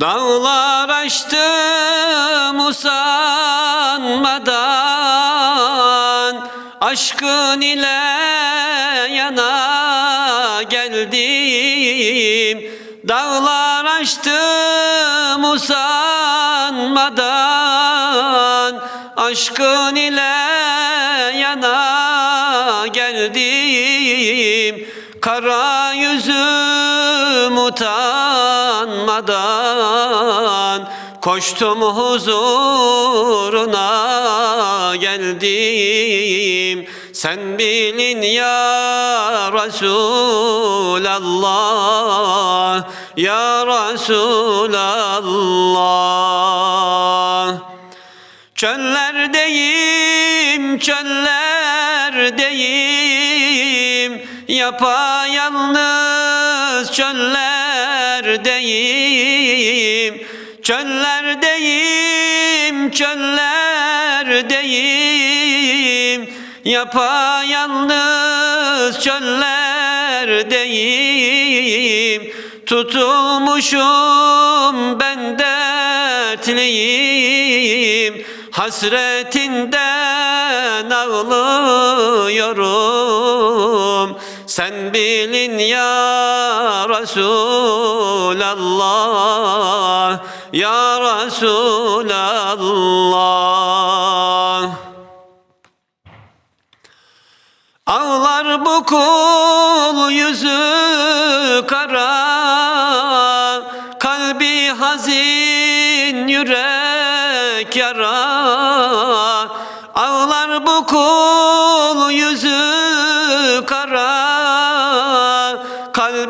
Dağlar aştım usanmadan Aşkın ile yana geldim. Dağlar aştım usanmadan Aşkın ile yana geldim. Kara yüzüm utanmadan Koştum huzuruna geldim. Sen bilin ya Resulallah Ya Resulallah. Çöllerdeyim, çöllerdeyim Yapayalnız çöllerdeyim Çöllerdeyim, çöllerdeyim. Yapayalnız çöllerdeyim Tutulmuşum ben dertliyim. Hasretinden ağlıyorum Sen bilin ya Resulallah Ya Resulallah. Ağlar bu kul yüzü kara Kalbi hazin yürek yara. Ağlar bu kul yüzü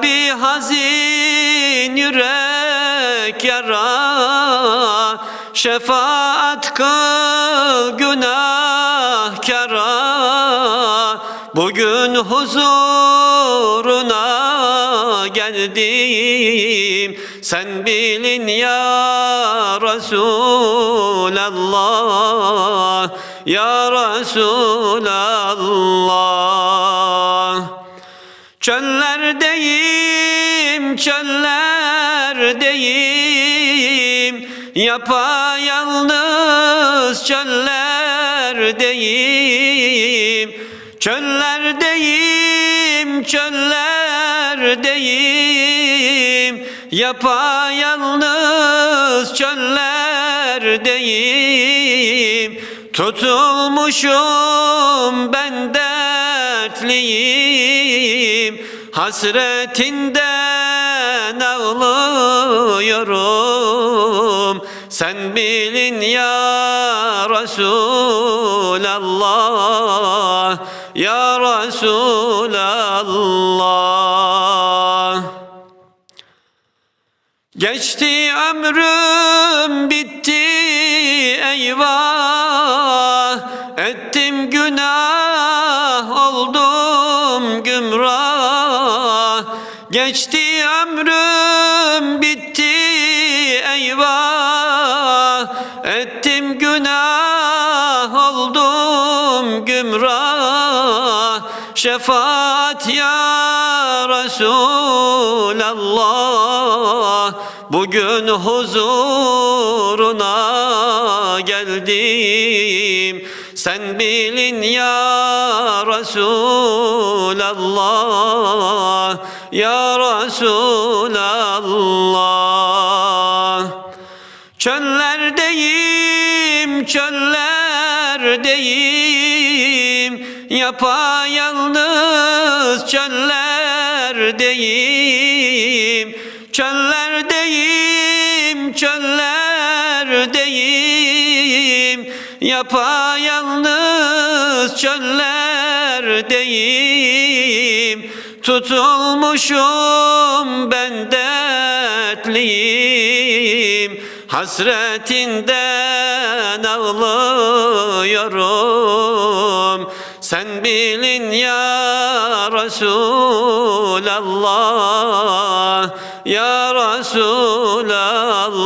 Kalbi hazin yürek yara Şefaat kıl günahkara. Bugün huzuruna geldim. Sen bilin ya Resulallah Ya Resulallah Çöllerdeyim, çöllerdeyim. Yapayalnız çöllerdeyim. Çöllerdeyim, çöllerdeyim. Yapayalnız çöllerdeyim. Tutulmuşum ben dertliyim Hasretinden ağlıyorum. Sen bilin ya Resulallah Ya Resulallah. Geçti ömrüm bitti eyvah Geçti ömrüm bitti eyvah. Ettim günah oldum gümrah. Şefaat ya Resulallah. Bugün huzuruna geldim Sen bilin ya Resulallah Ya Resulallah. Çöllerdeyim, çöllerdeyim Yapayalnız çöllerdeyim. Çöllerdeyim, çöllerdeyim Yapayalnız çöllerdeyim. Tutulmuşum ben dertliyim. Hasretinden ağlıyorum. Sen bilin ya Resulallah Ya Resulallah